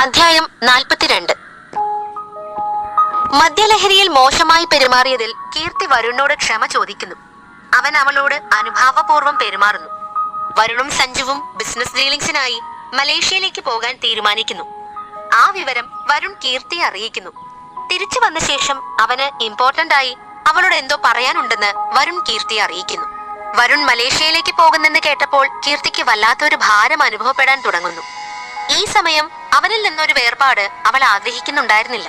അധ്യായം നാൽപ്പത്തിരണ്ട്. മദ്യലഹരിയിൽ മോശമായി പെരുമാറിയതിൽ കീർത്തി വരുണിനോട് ക്ഷമ ചോദിക്കുന്നു. അവൻ അവളോട് അനുഭാവപൂർവം പെരുമാറുന്നു. വരുണും സഞ്ജുവും ബിസിനസ് ഡീലിംഗ്സിനായി മലേഷ്യയിലേക്ക് പോകാൻ തീരുമാനിക്കുന്നു. ആ വിവരം വരുൺ കീർത്തിയെ അറിയിക്കുന്നു. തിരിച്ചു വന്ന ശേഷം അവന് ഇമ്പോർട്ടന്റ് ആയി അവളോട് എന്തോ പറയാനുണ്ടെന്ന് വരുൺ കീർത്തിയെ അറിയിക്കുന്നു. വരുൺ മലേഷ്യയിലേക്ക് പോകുന്നെന്ന് കേട്ടപ്പോൾ കീർത്തിക്ക് വല്ലാത്തൊരു ഭാരം അനുഭവപ്പെടാൻ തുടങ്ങുന്നു. ഈ സമയം അവനിൽ നിന്നൊരു വേർപാട് അവൾ ആഗ്രഹിക്കുന്നുണ്ടായിരുന്നില്ല.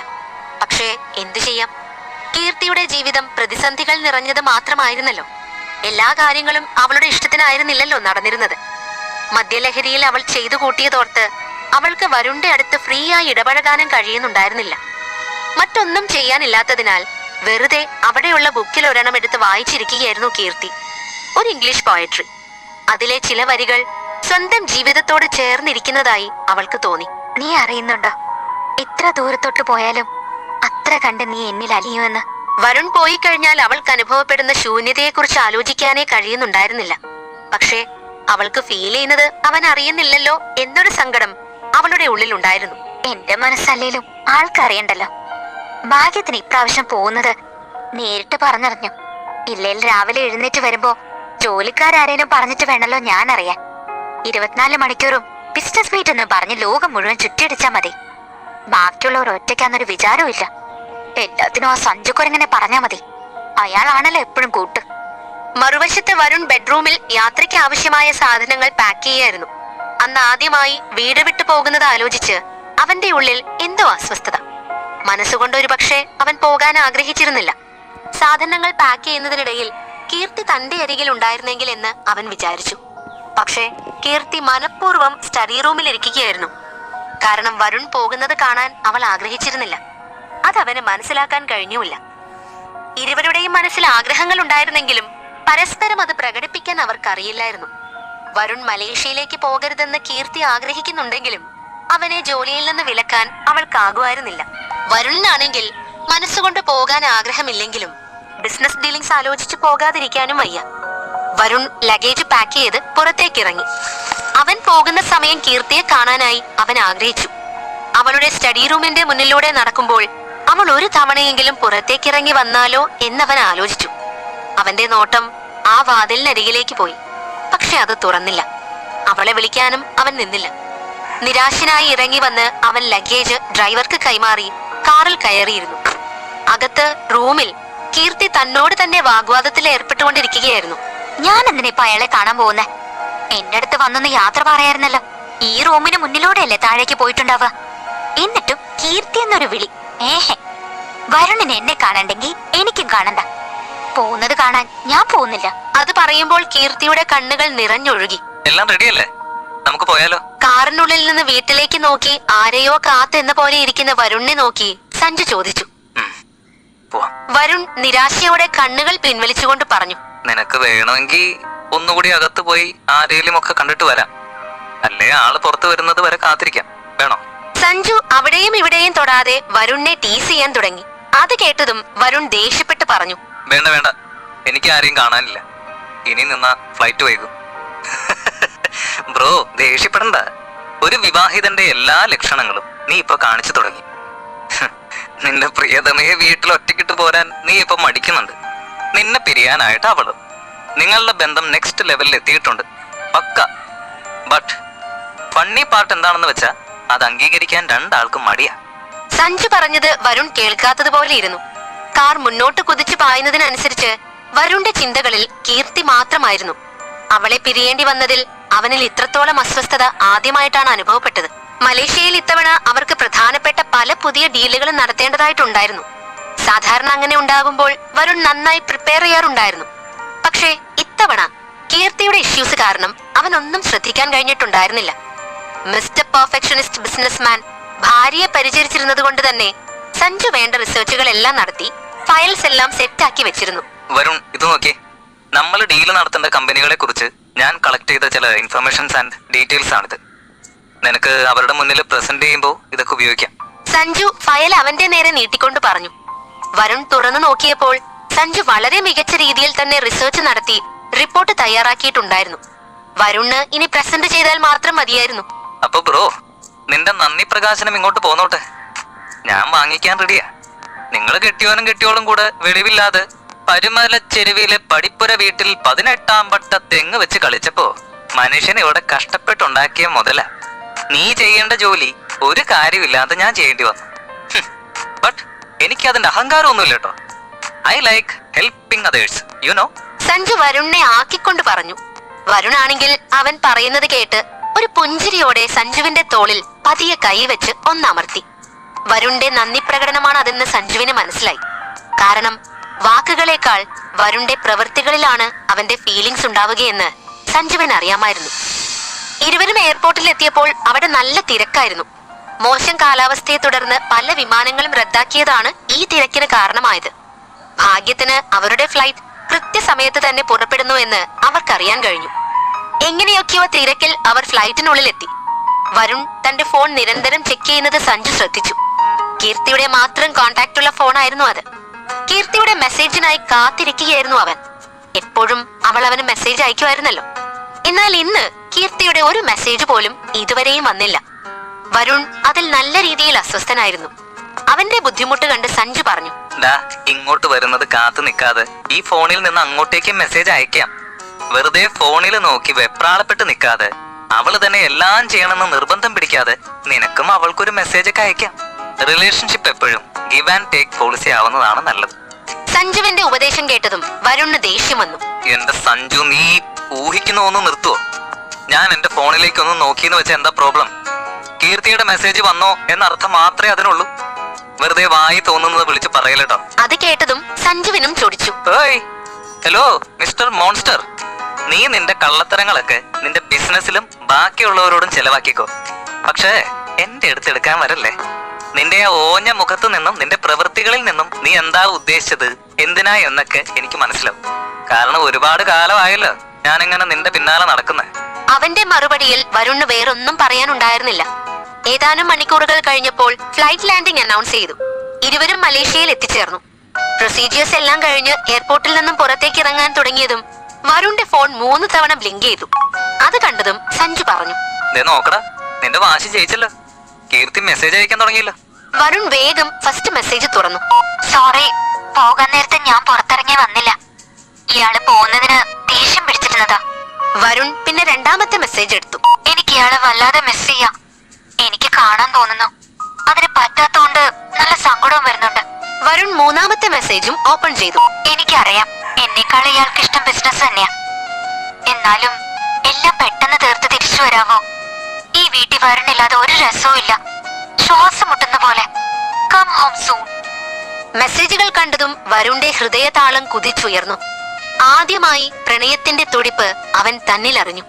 പക്ഷേ എന്തു ചെയ്യാം? കീർത്തിയുടെ ജീവിതം പ്രതിസന്ധികൾ നിറഞ്ഞത് മാത്രമായിരുന്നല്ലോ. എല്ലാ കാര്യങ്ങളും അവളുടെ ഇഷ്ടത്തിനായിരുന്നില്ലല്ലോ നടന്നിരുന്നത്. മദ്യലഹരിയിൽ അവൾ ചെയ്തു കൂട്ടിയതോർത്ത് അവൾക്ക് വരുണിന്റെ അടുത്ത് ഫ്രീ ആയി ഇടപഴകാനും കഴിയുന്നുണ്ടായിരുന്നില്ല. മറ്റൊന്നും ചെയ്യാനില്ലാത്തതിനാൽ വെറുതെ അവിടെയുള്ള ബുക്കിൽ ഒരെണ്ണം എടുത്ത് വായിച്ചിരിക്കുകയായിരുന്നു കീർത്തി. ഒരു ഇംഗ്ലീഷ് പോയട്രി അതിലെ ചില വരികൾ സ്വന്തം ജീവിതത്തോട് ചേർന്നിരിക്കുന്നതായി അവൾക്ക് തോന്നി. നീ അറിയുന്നുണ്ടോ? എത്ര ദൂരത്തോട്ട് പോയാലും അത്ര കണ്ട് നീ എന്നിൽ അലിയുമെന്ന്. വരുൺ പോയി കഴിഞ്ഞാൽ അവൾക്ക് അനുഭവപ്പെടുന്ന ശൂന്യതയെക്കുറിച്ച് ആലോചിക്കാനേ കഴിയുന്നുണ്ടായിരുന്നില്ല. പക്ഷേ അവൾക്ക് ഫീൽ ചെയ്യുന്നത് അവൻ അറിയുന്നില്ലല്ലോ എന്നൊരു സങ്കടം അവളുടെ ഉള്ളിലുണ്ടായിരുന്നു. എന്റെ മനസ്സല്ലേലും ആൾക്കറിയണ്ടല്ലോ. ഭാഗ്യത്തിന് ഇപ്രാവശ്യം പോകുന്നത് നേരിട്ട് പറഞ്ഞറിഞ്ഞു. ഇല്ലേൽ രാവിലെ എഴുന്നേറ്റ് വരുമ്പോ ജോലിക്കാരാരേലും പറഞ്ഞിട്ട് വേണല്ലോ ഞാൻ അറിയാൻ ഇരുപത്തിനാല് മണിക്കൂറും ബിസിനസ് മീറ്റ് എന്ന് പറഞ്ഞ് ലോകം മുഴുവൻ ചുറ്റിയടിച്ചാൽ മതി. ബാക്കിയുള്ളവർ ഒറ്റയ്ക്കാന്നൊരു വിചാരവും ഇല്ല. എല്ലാത്തിനും ആ സഞ്ജുക്കുരങ്ങനെ പറഞ്ഞാൽ മതി. അയാളാണല്ലോ എപ്പോഴും കൂട്ട്. മറുവശത്തെ വരുൺ ബെഡ്റൂമിൽ യാത്രയ്ക്ക് ആവശ്യമായ സാധനങ്ങൾ പാക്ക് ചെയ്യായിരുന്നു അന്ന് ആദ്യമായി വീട് വിട്ടു പോകുന്നത് ആലോചിച്ച് അവന്റെ ഉള്ളിൽ എന്തോ അസ്വസ്ഥത. മനസ്സുകൊണ്ട് ഒരു പക്ഷേ അവൻ പോകാൻ ആഗ്രഹിച്ചിരുന്നില്ല. സാധനങ്ങൾ പാക്ക് ചെയ്യുന്നതിനിടയിൽ കീർത്തി തന്റെ അരികിൽ ഉണ്ടായിരുന്നെങ്കിൽ എന്ന് അവൻ വിചാരിച്ചു. പക്ഷേ കീർത്തി മനഃപൂർവം സ്റ്റഡി റൂമിൽ ഇരിക്കുകയായിരുന്നു കാരണം വരുൺ പോകുന്നത് കാണാൻ അവൾ ആഗ്രഹിച്ചിരുന്നില്ല. അതവന് മനസ്സിലാക്കാൻ കഴിഞ്ഞുമില്ല. ഇരുവരുടെയും മനസ്സിൽ ആഗ്രഹങ്ങൾ ഉണ്ടായിരുന്നെങ്കിലും പരസ്പരം അത് പ്രകടിപ്പിക്കാൻ അവർക്കറിയില്ലായിരുന്നു. വരുൺ മലേഷ്യയിലേക്ക് പോകരുതെന്ന് കീർത്തി ആഗ്രഹിക്കുന്നുണ്ടെങ്കിലും അവനെ ജോലിയിൽ നിന്ന് വിലക്കാൻ അവൾക്കാകുമായിരുന്നില്ല. വരുണിനാണെങ്കിൽ മനസ്സുകൊണ്ട് പോകാൻ ആഗ്രഹമില്ലെങ്കിലും ബിസിനസ് ഡീലിംഗ്സ് ആലോചിച്ച് പോകാതിരിക്കാനും വയ്യ. വരുൺ ലഗേജ് പാക്ക് ചെയ്ത് പുറത്തേക്ക് ഇറങ്ങി അവൻ പോകുന്ന സമയം കീർത്തിയെ കാണാനായി അവൻ ആഗ്രഹിച്ചു. അവളുടെ സ്റ്റഡി റൂമിന്റെ മുന്നിലൂടെ നടക്കുമ്പോൾ അവൾ ഒരു തവണയെങ്കിലും പുറത്തേക്കിറങ്ങി വന്നാലോ എന്നവൻ ആലോചിച്ചു. അവന്റെ നോട്ടം ആ വാതിലിനരികിലേക്ക് പോയി. പക്ഷെ അത് തുറന്നില്ല. അവളെ വിളിക്കാനും അവൻ നിന്നില്ല. നിരാശനായി ഇറങ്ങി വന്ന് അവൻ ലഗേജ് ഡ്രൈവർക്ക് കൈമാറി കാറിൽ കയറിയിരുന്നു. അകത്ത് റൂമിൽ കീർത്തി തന്നോട് തന്നെ വാഗ്വാദത്തിൽ ഏർപ്പെട്ടുകൊണ്ടിരിക്കുകയായിരുന്നു. ഞാൻ എന്തിനാ ഇപ്പൊ അയാളെ കാണാൻ പോകുന്നേ? എന്റെ അടുത്ത് വന്നൊന്ന് യാത്ര പറയായിരുന്നല്ലോ. ഈ റൂമിന് മുന്നിലൂടെയല്ലേ താഴേക്ക് പോയിട്ടുണ്ടാവുക. എന്നിട്ടും കീർത്തി എന്നൊരു വിളി. ഏഹെ വരുണിന് എന്നെ കാണണ്ടെങ്കിൽ എനിക്കും കാണണ്ട. പോകുന്നത് കാണാൻ ഞാൻ പോകുന്നില്ല. അത് പറയുമ്പോൾ കീർത്തിയുടെ കണ്ണുകൾ നിറഞ്ഞൊഴുകി. എല്ലാം റെഡിയല്ലേ? നമുക്ക് പോയാലോ? കാറിനുള്ളിൽ നിന്ന് വീട്ടിലേക്ക് നോക്കി ആരെയോ കാത്തെന്ന പോലെ ഇരിക്കുന്ന വരുണിനെ നോക്കി സഞ്ജു ചോദിച്ചു. വരുൺ നിരാശയോടെ കണ്ണുകൾ പിൻവലിച്ചുകൊണ്ട് പറഞ്ഞു. നിനക്ക് വേണമെങ്കിൽ ഒന്നുകൂടി അകത്ത് പോയി ആരേലും ഒക്കെ കണ്ടിട്ട് വരാം. അല്ലേ ആൾ പുറത്ത് വരുന്നത് വരെ കാത്തിരിക്കാം. വേണോ? സഞ്ജു അവിടെയും ഇവിടെയും തൊടാതെ വരുണിനെ ടീസ് ചെയ്യാൻ തുടങ്ങി. അത് കേട്ടതും വരുൺ ദേഷ്യപ്പെട്ട് പറഞ്ഞു. വേണ്ട വേണ്ട. എനിക്ക് ആരെയും കാണാനില്ല. ഇനി നിന്ന ഫ്ലൈറ്റ് വൈകും. ബ്രോ ദേഷ്യപ്പെടണ്ട. ഒരു വിവാഹിതന്റെ എല്ലാ ലക്ഷണങ്ങളും നീ ഇപ്പൊ കാണിച്ചു തുടങ്ങി. നിന്റെ പ്രിയതമയെ വീട്ടിൽ ഒറ്റക്കിട്ട് പോരാൻ നീ ഇപ്പൊ മടിക്കുന്നുണ്ട്. നിന്നെ പിരിയാനായിട്ട് അവൾ നിങ്ങളുടെ ബന്ധം നെക്സ്റ്റ് ലെവലിൽ എത്തിയിട്ടുണ്ട്. പക്ക. ബട്ട് ഫണ്ണി പാർട്ട് എന്താണെന്ന് വെച്ചാ അത് അംഗീകരിക്കാൻ രണ്ടാൾക്കും മടിയാ. സഞ്ജു പറഞ്ഞത് വരുൺ കേൾക്കാത്തതുപോലെ ഇരുന്നു. കാർ മുന്നോട്ട് കുതിച്ചു പായുന്നതിനനുസരിച്ച് വരുണിന്റെ ചിന്തകളിൽ കീർത്തി മാത്രമായിരുന്നു. അവളെ പിരിയേണ്ടി വന്നതിൽ അവനിൽ ഇത്രത്തോളം അസ്വസ്ഥത ആദ്യമായിട്ടാണ് അനുഭവപ്പെട്ടത്. മലേഷ്യയിൽ ഇത്തവണ അവർക്ക് പ്രധാനപ്പെട്ട പല പുതിയ ഡീലുകളും നടത്തേണ്ടതായിട്ടുണ്ടായിരുന്നു. സാധാരണ അങ്ങനെ ഉണ്ടാകുമ്പോൾ വരുൺ നന്നായി പ്രിപ്പയർ ചെയ്യാറുണ്ടായിരുന്നു. പക്ഷേ ഇത്തവണ കീർത്തിയുടെ ഇഷ്യൂസ് കാരണം അവനൊന്നും ശ്രദ്ധിക്കാൻ കഴിഞ്ഞിട്ടുണ്ടായിരുന്നില്ല. മിസ്റ്റർ പെർഫെക്ഷനിസ്റ്റ് ബിസിനസ്മാൻ ഭാര്യയെ പരിചരിച്ചിരുന്നത് കൊണ്ട് തന്നെ സഞ്ജു വേണ്ട റിസർച്ചുകളെല്ലാം നടത്തി ഫയൽസ് എല്ലാം സെറ്റാക്കി വെച്ചിരുന്നു. വരുൺ ഇത് നോക്കിയേ നമ്മൾ ഡീൽ നടത്തേണ്ട കമ്പനികളെ കുറിച്ച് ഞാൻ കളക്ട് ചെയ്ത ചില ഇൻഫർമേഷൻസ് ആൻഡ് ഡീറ്റെയിൽസ് ആണിത്. നിനക്ക് അവരുടെ മുന്നിൽ പ്രസന്റ് ചെയ്യുമ്പോൾ ഇതൊക്കെ ഉപയോഗിക്കാം. സഞ്ജു ഫയൽ അവന്റെ നേരെ നീട്ടിക്കൊണ്ട് പറഞ്ഞു. വരുൺ തുറന്നു നോക്കിയപ്പോൾ സഞ്ജു വളരെ മികച്ച രീതിയിൽ തന്നെ റിസർച്ച് നടത്തി റിപ്പോർട്ട് തയ്യാറാക്കിയിട്ടുണ്ടായിരുന്നു. വരുണ് ഇനി പ്രസന്റ് ചെയ്താൽ മാത്രം മതിയായിരുന്നു. അപ്പൊ ബ്രോ നിന്റെ നന്ദി പ്രകാശനം ഇങ്ങോട്ട് പോന്നോട്ടെ. ഞാൻ വാങ്ങിക്കാൻ റെഡിയാ നിങ്ങൾ കെട്ടിയോനും കെട്ടിയോളും കൂടെ വെളിവില്ലാതെ പരുമല ചെരുവിലെ പടിപ്പുര വീട്ടിൽ പതിനെട്ടാം പട്ട തെങ്ങ് വെച്ച് കളിച്ചപ്പോ മനുഷ്യൻ ഇവിടെ കഷ്ടപ്പെട്ടുണ്ടാക്കിയ മുതല. നീ ചെയ്യേണ്ട ജോലി ഒരു കാര്യമില്ലാതെ ഞാൻ ചെയ്യേണ്ടി വന്നു. എനിക്ക് അതിന്റെ അഹങ്കാരമൊന്നുമില്ല കേട്ടോ. I like helping others you know Sanju വരുണിനെ ആക്കിക്കൊണ്ട് പറഞ്ഞു. വരുണാണെങ്കിൽ അവൻ പറയുന്നത് കേട്ട് ഒരു പുഞ്ചിരിയോടെ സഞ്ജുവിന്റെ തോളിൽ പതിയെ കൈവച്ച് ഒന്നമർത്തി. വരുണിന്റെ നന്ദി പ്രകടനമാണ് അതെന്ന് സഞ്ജുവിന് മനസ്സിലായി. കാരണം വാക്കുകളേക്കാൾ വരുണിന്റെ പ്രവൃത്തികളിലാണ് അവന്റെ ഫീലിംഗ്സ് ഉണ്ടാവുകയെന്ന് സഞ്ജുവിന് അറിയാമായിരുന്നു ഇരുവരും എയർപോർട്ടിൽ എത്തിയപ്പോൾ അവിടെ നല്ല തിരക്കായിരുന്നു. മോശം കാലാവസ്ഥയെ തുടർന്ന് പല വിമാനങ്ങളും റദ്ദാക്കിയതാണ് ഈ തിരക്കിന് കാരണമായത്. ഭാഗ്യത്തിന് അവരുടെ ഫ്ലൈറ്റ് കൃത്യസമയത്ത് തന്നെ പുറപ്പെടുന്നു എന്ന് അവർക്കറിയാൻ കഴിഞ്ഞു. എങ്ങനെയൊക്കെയോ തിരക്കിൽ അവർ ഫ്ലൈറ്റിനുള്ളിൽ എത്തി വരുൺ തന്റെ ഫോൺ നിരന്തരം ചെക്ക് ചെയ്യുന്നത് സഞ്ജു ശ്രദ്ധിച്ചു. കീർത്തിയുടെ മാത്രം കോണ്ടാക്ട് ഉള്ള ഫോണായിരുന്നു അത്. കീർത്തിയുടെ മെസ്സേജിനായി കാത്തിരിക്കുകയായിരുന്നു അവൻ. എപ്പോഴും അവൾ അവന് മെസ്സേജ് അയക്കുമായിരുന്നല്ലോ. എന്നാൽ ഇന്ന് കീർത്തിയുടെ ഒരു മെസ്സേജ് പോലും ഇതുവരെയും വന്നില്ല. വരുൺ അതിൽ നല്ല രീതിയിൽ അസ്വസ്ഥനായിരുന്നു. അവന്റെ ബുദ്ധിമുട്ട് കണ്ട് സഞ്ജു പറഞ്ഞു ഇങ്ങോട്ട് വരുന്നത് കാത്തു നിൽക്കാതെ. ഈ ഫോണിൽ നിന്ന് അങ്ങോട്ടേക്ക് മെസ്സേജ് അയക്കാം. വെറുതെ ഫോണിൽ നോക്കി വെപ്രാളപ്പെട്ട് നിൽക്കാതെ. അവൾ തന്നെ എല്ലാം ചെയ്യണമെന്ന് നിർബന്ധം പിടിക്കാതെ നിനക്കും അവൾക്കൊരു മെസ്സേജ് ഒക്കെ അയക്കാം. റിലേഷൻഷിപ്പ് എപ്പോഴും ഗിവ് ആൻഡ് ടേക്ക് പോളിസി ആവുന്നതാണ് നല്ലത്. സഞ്ജുവിന്റെ ഉപദേശം കേട്ടതും വരുണ് ദേഷ്യം വന്നു. എന്റെ സഞ്ജു നീ ഊഹിക്കുന്ന ഒന്ന് നിർത്തുവോ? ഞാൻ എന്റെ ഫോണിലേക്ക് ഒന്ന് നോക്കിയെന്ന് വെച്ചാൽ എന്താ പ്രോബ്ലം കീർത്തിയുടെ മെസ്സേജ് വന്നോ എന്നർത്ഥം മാത്രമേ അതിനുള്ളൂ. വെറുതെ വായി തോന്നുന്നത് വിളിച്ച് പറയലട്ടോ അത് കേട്ടതും സഞ്ജുവിനും ചൊടിച്ചു ഏയ് ഹലോ മിസ്റ്റർ മോൺസ്റ്റർ നീ നിന്റെ കള്ളത്തരങ്ങളൊക്കെ നിന്റെ ബിസിനസ്സിലും ബാക്കിയുള്ളവരോടും ചെലവാക്കിക്കോ. പക്ഷേ എന്റെ അടുത്തെടുക്കാൻ വരല്ലേ? നിന്റെ ആ ഓഞ്ഞ മുഖത്തു നിന്നും നിന്റെ പ്രവൃത്തികളിൽ നിന്നും നീ എന്താ ഉദ്ദേശിച്ചത്? എന്തിനാ എന്നൊക്കെ എനിക്ക് മനസ്സിലാവും. കാരണം ഒരുപാട് കാലമായല്ലോ ഞാനിങ്ങനെ നിന്റെ പിന്നാലെ നടക്കുന്നത് അവന്റെ മറുപടിയിൽ വരുണ് വേറൊന്നും പറയാനുണ്ടായിരുന്നില്ല. ഏതാനും മണിക്കൂറുകൾ കഴിഞ്ഞപ്പോൾ ഫ്ലൈറ്റ് ലാൻഡിംഗ് അനൗൺസ് ചെയ്തു. ഇരുവരും മലേഷ്യയിൽ എത്തിച്ചേർന്നു. പ്രൊസീജിയേഴ്സ് എല്ലാം കഴിഞ്ഞ് എയർപോർട്ടിൽ നിന്നും പുറത്തേക്ക് ഇറങ്ങാൻ തുടങ്ങിയതും വരുണിന്റെ ഫോൺ മൂന്ന് തവണ ബ്ലിങ്ക് ചെയ്തു. അത് കണ്ടതും സഞ്ജു പറഞ്ഞു. നോക്കടാ നിന്റെ വാശി ജയിച്ചല്ലോ. കീർത്തി മെസ്സേജ് അയക്കാൻ തുടങ്ങിയല്ലോ. വരുൺ വേഗം ഫസ്റ്റ് മെസ്സേജ് തുറന്നു. സോറി പോകാൻ നേരത്തെ ഞാൻ പുറത്തിറങ്ങി വന്നില്ല. ഇയാൾ പോകുന്നതിന് ദേഷ്യം പിടിച്ചിരുന്നതാ. വരുൺ പിന്നെ രണ്ടാമത്തെ മെസ്സേജ് എടുത്തു. എനിക്ക് ഇയാളെ വല്ലാതെ മിസ് ചെയ്യാം. കാണാൻ തോന്നുന്നു. അതിന് പറ്റാത്തോണ്ട് നല്ല സങ്കടവും വരുന്നുണ്ട്. വരുൺ മൂന്നാമത്തെ മെസ്സേജും ഓപ്പൺ ചെയ്തു. എനിക്കറിയാം. എന്നെക്കാൾ ഇയാൾക്ക് ഇഷ്ടം ബിസിനസ് തന്നെയാ. എന്നാലും എല്ലാം പെട്ടെന്ന് തീർത്ത് തിരിച്ചു വരാമോ? ഈ വീട്ടിൽ വരണില്ലാതെ ഒരു രസവും ഇല്ല. ശ്വാസം മുട്ടുന്ന പോലെ. കം ഹോം സൂൺ മെസ്സേജുകൾ കണ്ടതും വരുണിന്റെ ഹൃദയതാളം കുതിച്ചുയർന്നു. ആദ്യമായി പ്രണയത്തിന്റെ തുടിപ്പ് അവൻ തന്നിലറിഞ്ഞു.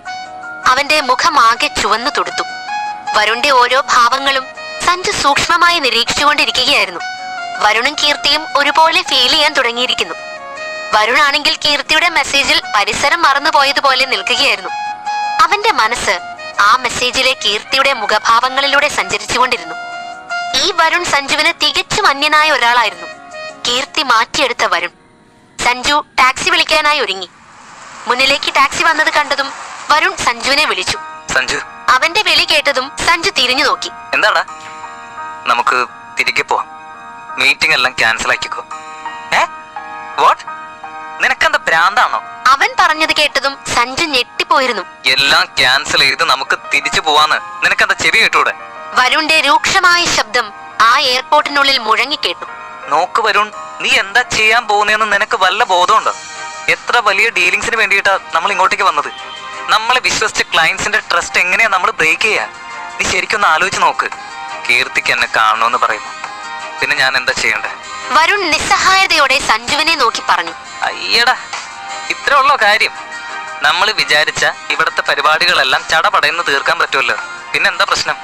അവന്റെ മുഖമാകെ ചുവന്നു തുടുത്തു. വരുണിന്റെ ഓരോ ഭാവങ്ങളും സഞ്ജു സൂക്ഷ്മമായി നിരീക്ഷിച്ചുകൊണ്ടിരിക്കുകയായിരുന്നു. വരുണും കീർത്തിയും ഒരുപോലെ ഫീൽ ചെയ്യാൻ തുടങ്ങിയിരിക്കുന്നു. വരുണാണെങ്കിൽ കീർത്തിയുടെ മെസ്സേജിൽ പരിസരം മറന്നുപോയതുപോലെ നിൽക്കുകയായിരുന്നു. അവന്റെ മനസ്സ് ആ മെസ്സേജിലെ കീർത്തിയുടെ മുഖഭാവങ്ങളിലൂടെ സഞ്ചരിച്ചുകൊണ്ടിരുന്നു. ഈ വരുൺ സഞ്ജുവിന് തികച്ചും അന്യനായ ഒരാളായിരുന്നു. കീർത്തി മാറ്റിയെടുത്ത വരുൺ. സഞ്ജു ടാക്സി വിളിക്കാനായി ഒരുങ്ങി. മുന്നിലേക്ക് ടാക്സി വന്നത് കണ്ടതും വരുൺ സഞ്ജുവിനെ വിളിച്ചു. സഞ്ജു അവന്റെ വിളി കേട്ടതും സഞ്ജു തിരിഞ്ഞു നോക്കി. എന്താടാ നമുക്ക് തിരികെ പോവാം. മീറ്റിംഗ് എല്ലാം ക്യാൻസൽ ആക്കിക്കോ. ഏ? വാട്ട് നിനക്കെന്താ ഭ്രാന്താണോ? അവൻ പറഞ്ഞത് കേട്ടതും സഞ്ജു ഞെട്ടിപ്പോയിരുന്നു. എല്ലാം ക്യാൻസൽ ചെയ്ത് നമുക്ക് തിരിച്ചു പോവാന്ന്. നിനക്കെന്താ ചെവി കേട്ടൂടെ? വരുണിന്റെ രൂക്ഷമായ ശബ്ദം ആ എയർപോർട്ടിനുള്ളിൽ മുഴങ്ങിക്കേട്ടു നോക്ക് വരുൺ നീ എന്താ ചെയ്യാൻ പോകുന്നതെന്ന് നിനക്ക് വല്ല ബോധമുണ്ടോ? എത്ര വലിയ ഡീലിങ്സിന് വേണ്ടിയിട്ടാ നമ്മൾ ഇങ്ങോട്ടേക്ക് വന്നത്? നമ്മളെ വിശ്വസിച്ച ക്ലയൻസിന്റെ ട്രസ്റ്റ് എങ്ങനെയാ നമ്മൾ ബ്രേക്ക് ചെയ്യാ? നീ ശരിക്കും ഒന്ന് ആലോചിച്ച് നോക്ക്. കീർത്തിക്ക് എന്നെ കാണണമെന്ന് പറയുന്നു. പിന്നെ ഞാൻ എന്താ ചെയ്യണ്ടേ? വരുൺ നിസ്സഹായതയോടെ സഞ്ജുവിനെ നോക്കി പറഞ്ഞു. അയ്യടാ ഇത്ര ഉള്ളോ കാര്യം? നമ്മൾ വിചാരിച്ച ഇവിടുത്തെ പരിപാടികളെല്ലാം ചടപടയെന്ന് തീർക്കാൻ പറ്റുമല്ലോ. പിന്നെന്താ പ്രശ്നം?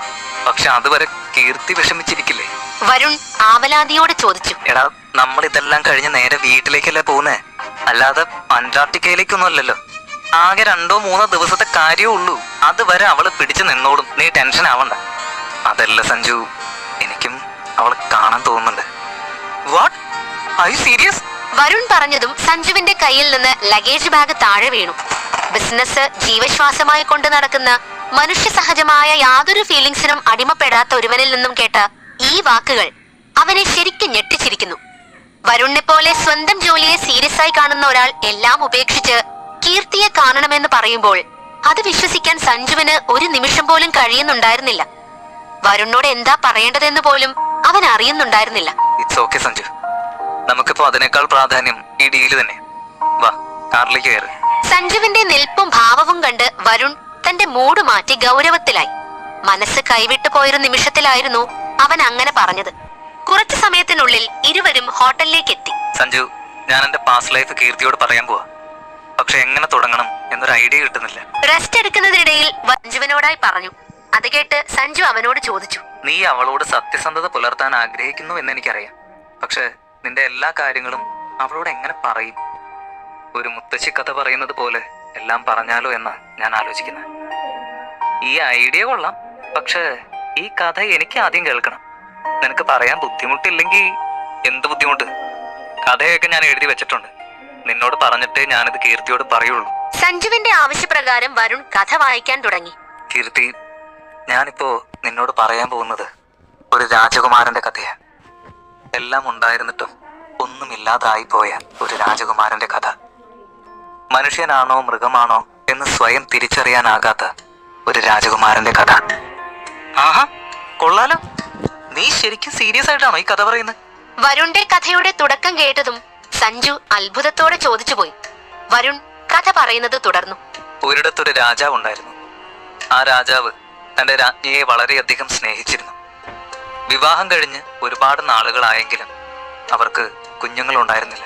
പക്ഷെ അതുവരെ കീർത്തി വിഷമിച്ചിരിക്കില്ലേ? വരുൺ ആവലാതിയോട് ചോദിച്ചു. എടാ നമ്മൾ ഇതെല്ലാം കഴിഞ്ഞ് നേരെ വീട്ടിലേക്കല്ലേ പോകുന്നേ? അല്ലാതെ അന്റാർട്ടിക്കയിലേക്കൊന്നും അല്ലല്ലോ. ആകെ രണ്ടോ മൂന്നോ ദിവസത്തെ കാര്യമേ ഉള്ളൂ. അതുവരെ അവൾ പിടിച്ചു നിന്നോളും. നീ ടെൻഷൻ ആവണ്ട. അതല്ല സഞ്ജു എനിക്കും അവളെ കാണാൻ തോന്നുന്നുണ്ട്. വാട്ട് ഐ സീരിയസ് വരുൺ പറഞ്ഞതും സഞ്ജുവിന്റെ കയ്യിൽ നിന്ന് ലഗേജ് ബാഗ് താഴെ വീണു. ബിസിനസ് ജീവശ്വാസമായി കൊണ്ട് നടക്കുന്ന മനുഷ്യ സഹജമായ യാതൊരു ഫീലിംഗ്സിനും അടിമപ്പെടാത്ത ഒരുവനിൽ നിന്നും കേട്ട ഈ വാക്കുകൾ അവനെ ശരിക്കും ഞെട്ടിച്ചിരിക്കുന്നു. വരുണിനെ പോലെ സ്വന്തം ജോലിയെ സീരിയസ് ആയി കാണുന്ന ഒരാൾ എല്ലാം ഉപേക്ഷിച്ച് കീർത്തിയെ കാണണമെന്ന് പറയുമ്പോൾ അത് വിശ്വസിക്കാൻ സഞ്ജുവിന് ഒരു നിമിഷം പോലും കഴിയുന്നുണ്ടായിരുന്നില്ല. വരുണിനോട് എന്താ പറയേണ്ടതെന്ന് പോലും അവൻ അറിയുന്നുണ്ടായിരുന്നില്ല. It's okay Sanju. നമുക്കിപ്പോ അതിനേക്കാൾ പ്രാധാന്യം ഈ ഡീൽ തന്നെ. വാ കാറിലേക്ക് കയറി. സഞ്ജുവിന്റെ നിൽപ്പും ഭാവവും കണ്ട് വരുൺ തന്റെ മൂട് മാറ്റി ഗൗരവത്തിലായി. മനസ്സ് കൈവിട്ടു പോയൊരു നിമിഷത്തിലായിരുന്നു അവൻ അങ്ങനെ പറഞ്ഞത്. കുറച്ചു സമയത്തിനുള്ളിൽ ഇരുവരും ഹോട്ടലിലേക്ക് എത്തി സഞ്ജു ഞാൻ എന്റെ പാസ്റ്റ് ലൈഫ് കീർത്തിയോട് പറയാൻ പോവാ. പക്ഷെ എങ്ങനെ തുടങ്ങണം എന്നൊരു ഐഡിയ കിട്ടുന്നില്ല. റെസ്റ്റ് എടുക്കുന്നതിനിടയിൽ സഞ്ജുവിനോടായി പറഞ്ഞു. അത് കേട്ട് സഞ്ജു അവനോട് ചോദിച്ചു. നീ അവളോട് സത്യസന്ധത പുലർത്താൻ ആഗ്രഹിക്കുന്നു എന്ന് എനിക്കറിയാം. പക്ഷെ നിന്റെ എല്ലാ കാര്യങ്ങളും അവളോട് എങ്ങനെ പറയും? ഒരു മുത്തശ്ശി കഥ പറയുന്നത് പോലെ എല്ലാം പറഞ്ഞാലോ എന്ന് ഞാൻ ആലോചിക്കുന്നത്. ഈ ഐഡിയ കൊള്ളാം. പക്ഷെ ഈ കഥ എനിക്ക് ആദ്യം കേൾക്കണം. നിനക്ക് പറയാൻ ബുദ്ധിമുട്ടില്ലെങ്കിൽ എന്ത് ബുദ്ധിമുട്ട്? കഥയൊക്കെ ഞാൻ എഴുതി വെച്ചിട്ടുണ്ട്. നിന്നോട് പറഞ്ഞിട്ടേ ഞാനിത് കീർത്തിയോട് പറയുള്ളൂ. സഞ്ജുവിന്റെ ആവശ്യപ്രകാരം വരുൺ കഥ വായിക്കാൻ തുടങ്ങി. കീർത്തി ഞാനിപ്പോ നിന്നോട് പറയാൻ പോകുന്നത് ഒരു രാജകുമാരന്റെ കഥയാ. എല്ലാം ഉണ്ടായിരുന്നിട്ടും ഒന്നുമില്ലാതായി പോയ ഒരു രാജകുമാരന്റെ കഥ. മനുഷ്യനാണോ മൃഗമാണോ എന്ന് സ്വയം തിരിച്ചറിയാനാകാത്ത ഒരു രാജകുമാരന്റെ കഥ. ആഹാ കൊള്ളാലോ. നീ ശരിക്കും സീരിയസ് ആയിട്ടാണോ ഈ കഥ പറയുന്നത്? വരുണിന്റെ കഥയുടെ തുടക്കം കേട്ടതും സഞ്ജു അത്ഭുതത്തോടെ ചോദിച്ചുപോയി വരുൺ കഥ പറയുന്നത് തുടർന്നു. ഒരിടത്തൊരു രാജാവ് ഉണ്ടായിരുന്നു. ആ രാജാവ് തന്റെ രാജ്ഞിയെ വളരെയധികം സ്നേഹിച്ചിരുന്നു. വിവാഹം കഴിഞ്ഞ് ഒരുപാട് നാളുകളായെങ്കിലും അവർക്ക് കുഞ്ഞുങ്ങൾ ഉണ്ടായിരുന്നില്ല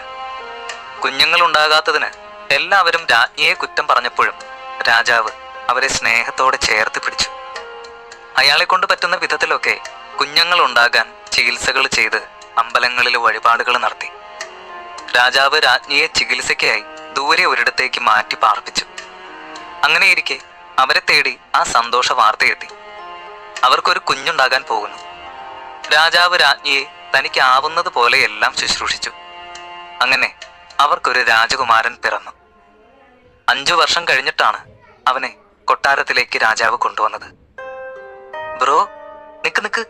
കുഞ്ഞുങ്ങൾ ഉണ്ടാകാത്തതിന് എല്ലാവരും രാജ്ഞിയെ കുറ്റം പറഞ്ഞപ്പോഴും രാജാവ് അവരെ സ്നേഹത്തോടെ ചേർത്ത് പിടിച്ചു. അയാളെ കൊണ്ട് പറ്റുന്ന വിധത്തിലൊക്കെ കുഞ്ഞുങ്ങൾ ഉണ്ടാകാൻ ചികിത്സകൾ ചെയ്ത് അമ്പലങ്ങളിൽ വഴിപാടുകൾ നടത്തി. രാജാവ് രാജ്ഞിയെ ചികിത്സയ്ക്കായി ദൂരെ ഒരിടത്തേക്ക് മാറ്റി പാർപ്പിച്ചു. അങ്ങനെയിരിക്കെ അവരെ തേടി ആ സന്തോഷ വാർത്തയെത്തി. അവർക്കൊരു കുഞ്ഞുണ്ടാകാൻ പോകുന്നു. രാജാവ് രാജ്ഞിയെ തനിക്ക് ആവുന്നത് പോലെ എല്ലാം ശുശ്രൂഷിച്ചു. അങ്ങനെ അവർക്കൊരു രാജകുമാരൻ പിറന്നു. അഞ്ചു വർഷം കഴിഞ്ഞിട്ടാണ് അവനെ കൊട്ടാരത്തിലേക്ക് രാജാവ് കൊണ്ടുവന്നത്. Bro Nick Nick.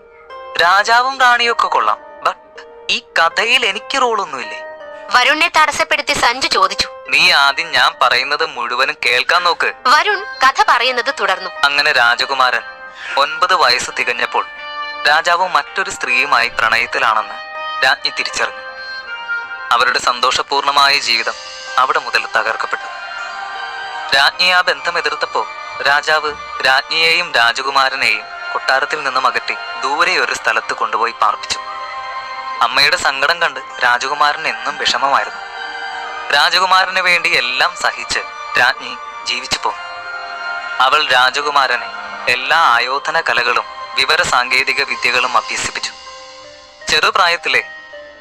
രാജാവും റാണിയും ഒക്കെ കൊള്ളാം. ബട്ട് ഈ കഥയിൽ എനിക്ക് റോളൊന്നുമില്ലേ? വരുണിനെ തടസ്സപ്പെടുത്തി സഞ്ജു ചോദിച്ചു. നീ ആദ്യം ഞാൻ പറയുന്നത് മുഴുവനും കേൾക്കാൻ നോക്ക്. വരുൺ കഥ പറയുന്നത് തുടർന്നു. അങ്ങനെ രാജകുമാരൻ ഒൻപത് വയസ്സ് തികഞ്ഞപ്പോൾ രാജാവ് മറ്റൊരു സ്ത്രീയുമായി പ്രണയത്തിലാണെന്ന് രാജ്ഞി തിരിച്ചറിഞ്ഞു. അവരുടെ സന്തോഷപൂർണമായ ജീവിതം അവിടെ മുതൽ തകർക്കപ്പെട്ടു. രാജ്ഞി ആ ബന്ധം എതിർത്തപ്പോ രാജാവ് രാജ്ഞിയെയും രാജകുമാരനെയും കൊട്ടാരത്തിൽ നിന്നും അകറ്റി ദൂരെ ഒരു സ്ഥലത്ത് കൊണ്ടുപോയി പാർപ്പിച്ചു. അമ്മയുടെ സങ്കടം കണ്ട് രാജകുമാരൻ എന്നും വിഷമമായിരുന്നു. രാജകുമാരന് വേണ്ടി എല്ലാം സഹിച്ച് രാജ്ഞി ജീവിച്ചു പോന്നു. അവൾ രാജകുമാരനെ എല്ലാ ആയോധന കലകളും വിവര സാങ്കേതിക വിദ്യകളും അഭ്യസിപ്പിച്ചു. ചെറുപ്രായത്തിലെ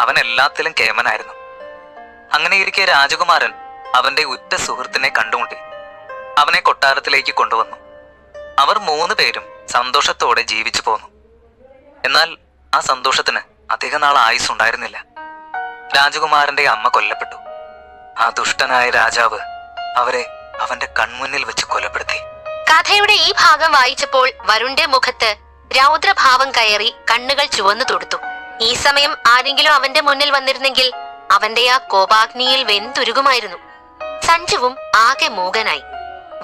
അവൻ എല്ലാത്തിലും കേമനായിരുന്നു. അങ്ങനെയിരിക്കെ രാജകുമാരൻ അവന്റെ ഉറ്റ സുഹൃത്തിനെ കണ്ടുമുട്ടി. അവനെ കൊട്ടാരത്തിലേക്ക് കൊണ്ടുവന്നു. അവർ മൂന്ന് പേരും സന്തോഷത്തോടെ ജീവിച്ചു പോന്നു. എന്നാൽ ആ സന്തോഷത്തിന് അധിക നാൾ ആയുസ് ഉണ്ടായിരുന്നില്ല രാജകുമാരന്റെ അമ്മ കൊല്ലപ്പെട്ടു. ആ ദുഷ്ടനായ രാജാവ് അവരെ അവന്റെ കൺമുന്നിൽ വെച്ച് കൊലപ്പെടുത്തി. കഥയുടെ ഈ ഭാഗം വായിച്ചപ്പോൾ വരുണിന്റെ മുഖത്ത് രൗദ്രഭാവം കയറി കണ്ണുകൾ ചുവന്നു തൊടുത്തു. ഈ സമയം ആരെങ്കിലും അവന്റെ മുന്നിൽ വന്നിരുന്നെങ്കിൽ അവന്റെ ആ കോപാഗ്നിയിൽ വെന്തുരുകുമായിരുന്നു. സഞ്ജുവും ആകെ മൂകനായി.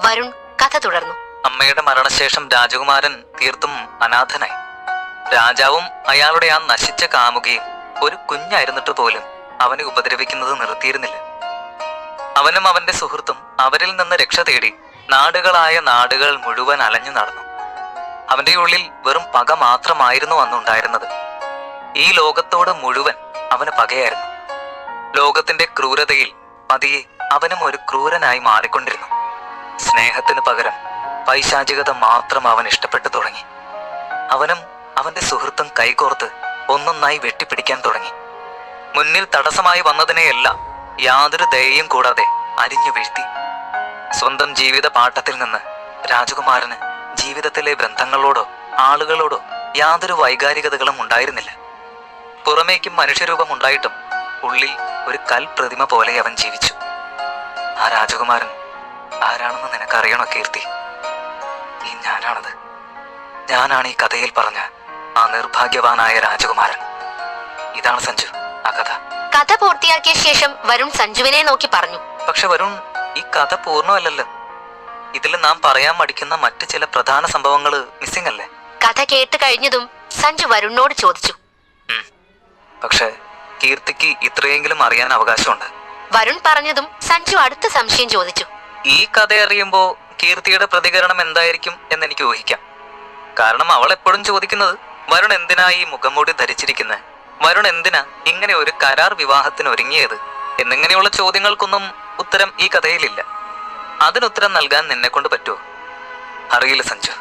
വരുൺ കഥ തുടർന്നു. അമ്മയുടെ മരണശേഷം രാജകുമാരൻ തീർത്തും അനാഥനായി. രാജാവും അയാളുടെ ആ നശിച്ച കാമുകയും ഒരു കുഞ്ഞായിരുന്നിട്ട് പോലും അവനെ ഉപദ്രവിക്കുന്നത് നിർത്തിയിരുന്നില്ല. അവനും അവന്റെ സുഹൃത്തും അവരിൽ നിന്ന് രക്ഷ തേടി നാടുകളായ നാടുകൾ മുഴുവൻ അലഞ്ഞു നടന്നു. അവന്റെ ഉള്ളിൽ വെറും പക മാത്രമായിരുന്നു അന്നുണ്ടായിരുന്നത്. ഈ ലോകത്തോട് മുഴുവൻ അവന് പകയായിരുന്നു. ലോകത്തിന്റെ ക്രൂരതയിൽ പതിയെ അവനും ഒരു ക്രൂരനായി മാറിക്കൊണ്ടിരുന്നു. സ്നേഹത്തിന് പകരം പൈശാചികത മാത്രം അവൻ ഇഷ്ടപ്പെട്ടു തുടങ്ങി. അവനും അവന്റെ സുഹൃത്തും കൈകോർത്ത് ഒന്നൊന്നായി വെട്ടിപ്പിടിക്കാൻ തുടങ്ങി. മുന്നിൽ തടസ്സമായി വന്നതിനെയെല്ലാം യാതൊരു ദയയും കൂടാതെ അരിഞ്ഞു വീഴ്ത്തി. സ്വന്തം ജീവിത പാഠത്തിൽ നിന്ന് രാജകുമാരന് ജീവിതത്തിലെ ബന്ധങ്ങളോടോ ആളുകളോടോ യാതൊരു വൈകാരികതകളും ഉണ്ടായിരുന്നില്ല. പുറമേക്കും മനുഷ്യരൂപം ഉണ്ടായിട്ടും ഉള്ളിൽ ഒരു കൽപ്രതിമ പോലെ അവൻ ജീവിച്ചു. ആ രാജകുമാരൻ ആരാണെന്ന് നിനക്കറിയണോ കീർത്തി? ഈ ഞാനാണത്. ഞാനാണ് ഈ കഥയിൽ പറഞ്ഞ ആ നിർഭാഗ്യവാനായ രാജകുമാരൻ. ഇതാണ് സഞ്ജു ആ കഥ. കഥ പൂർത്തിയാക്കിയ ശേഷം വരുൺ സഞ്ജുവിനെ നോക്കി പറഞ്ഞു. പക്ഷെ വരുൺ ഈ കഥ പൂർണമല്ലല്ലോ. ഇതിൽ നാം പറയാൻ മടിക്കുന്ന മറ്റു ചില പ്രധാന സംഭവങ്ങൾ മിസ്സിംഗ് അല്ലേ? കഥ കേട്ട് കഴിഞ്ഞതും സഞ്ജു വരുണിനോട് ചോദിച്ചു. പക്ഷേ കീർത്തിക്ക് ഇത്രയെങ്കിലും അറിയാൻ അവകാശമുണ്ട്. വരുൺ പറഞ്ഞതും സഞ്ജു അടുത്ത സംശയം ചോദിച്ചു. ഈ കഥ അറിയുമ്പോ കീർത്തിയുടെ പ്രതികരണം എന്തായിരിക്കും എന്ന് എനിക്ക് ഊഹിക്കാം. കാരണം അവൾ എപ്പോഴും ചോദിക്കുന്നത് വരുൺ എന്തിനാ ഈ മുഖംമൂടി ധരിച്ചിരിക്കുന്നത് വരുൺ എന്തിനാ ഇങ്ങനെ ഒരു കരാർ വിവാഹത്തിന് ഒരുങ്ങിയത്? എന്നിങ്ങനെയുള്ള ചോദ്യങ്ങൾക്കൊന്നും ഉത്തരം ഈ കഥയിലില്ല. അതിനുത്തരം നൽകാൻ നിന്നെ കൊണ്ട് പറ്റുമോ അറിയില്ല സഞ്ജു.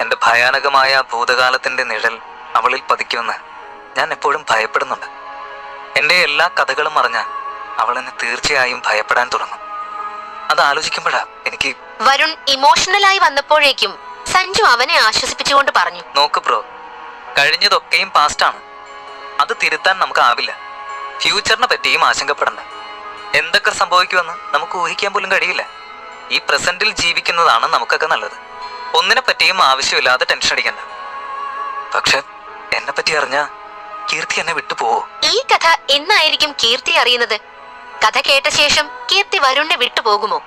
എന്റെ ഭയാനകമായ ഭൂതകാലത്തിന്റെ നിഴൽ അവളിൽ പതിക്കുമെന്ന് ഞാൻ എപ്പോഴും ഭയപ്പെടുന്നുണ്ട്. എന്റെ എല്ലാ കഥകളും അറിഞ്ഞാൽ അവൾ എന്നെ തീർച്ചയായും ഭയപ്പെടാൻ തുടങ്ങും. അത് ആലോചിക്കുമ്പോഴാ എനിക്ക് വരുൺ ഇമോഷണലായി വന്നപ്പോഴേക്കും സഞ്ജു അവനെ ആശ്വസിപ്പിച്ചുകൊണ്ട് പറഞ്ഞു. നോക്ക് ബ്രോ കഴിഞ്ഞതൊക്കെയും പാസ്റ്റാണ് അത് തിരുത്താൻ നമുക്ക് ആവില്ല ഫ്യൂച്ചറിനെ പറ്റിയും ആശങ്കപ്പെടണ്ട. എന്തൊക്കെ സംഭവിക്കുമെന്ന് നമുക്ക് ഊഹിക്കാൻ പോലും കഴിയില്ല. ഈ പ്രസന്റിൽ ജീവിക്കുന്നതാണ് നമുക്കൊക്കെ നല്ലത്. ഒന്നിനെ പറ്റിയും ആവശ്യമില്ലാതെ ടെൻഷൻ അടിക്കണ്ട. പക്ഷെ എന്നെ പറ്റി അറിഞ്ഞ കീർത്തി എന്നെ വിട്ടുപോവോ ഈ കഥ എന്നായിരിക്കും കീർത്തി അറിയുന്നത്? കഥ കേട്ട ശേഷം കീർത്തി വരുണിനെ വിട്ടുപോകുമോ